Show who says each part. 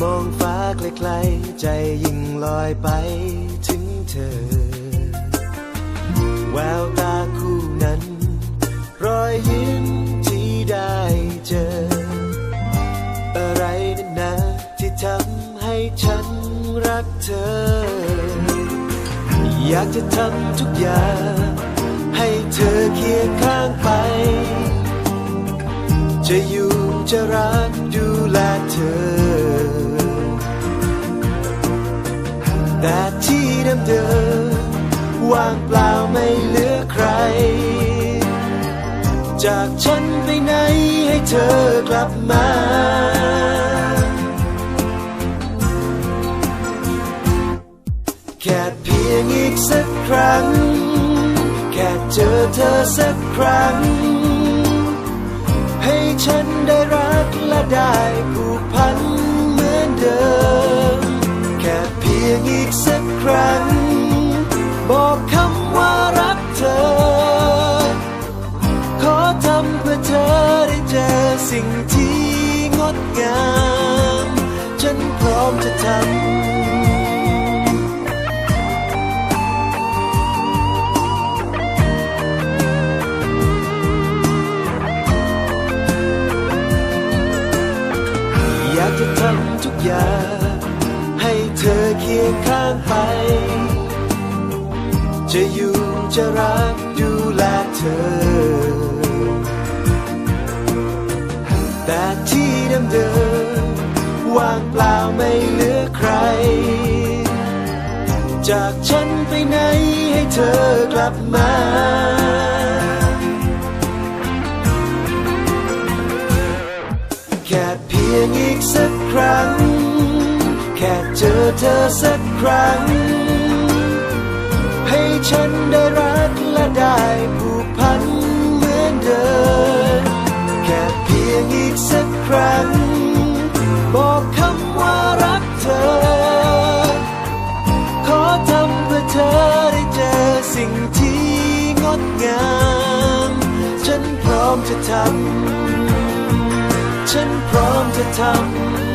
Speaker 1: มองฟ้าไกลๆใจยิ่งลอยไปถึงเธอ แววตาคู่นั้น รอยยิ้มที่ได้เจอ อะไรนั่นนะที่ทำให้ฉันรักเธอ อยากจะทำทุกอย่าง ให้เธอเคียงข้างไป จะอยู่จะรักดูแลเธอ แต่ที่เดิมๆว่างเปล่าไม่เหลือใคร จากฉันไปไหนให้เธอกลับมา แค่เพียงอีกสักครั้ง แค่เจอเธอสักครั้ง ให้ฉันได้รักและได้ผูกพัน พื่อเธอได้เจอสิ่งที่งดงาม ฉันพร้อมจะทำอยากจะทำทุกอย่าง ให้เธอเคียงข้างไป จะอยู่จะรักดูแลเธอ แต่ที่เดิมๆว่างเปล่าไม่เหลือใคร จากฉันไปไหนให้เธอกลับมาแค่เพียงอีกสักครั้ง แค่เจอเธอสักครั้ง ดงาม ฉันพร้อมจะทำ ฉันพร้อมจะทำ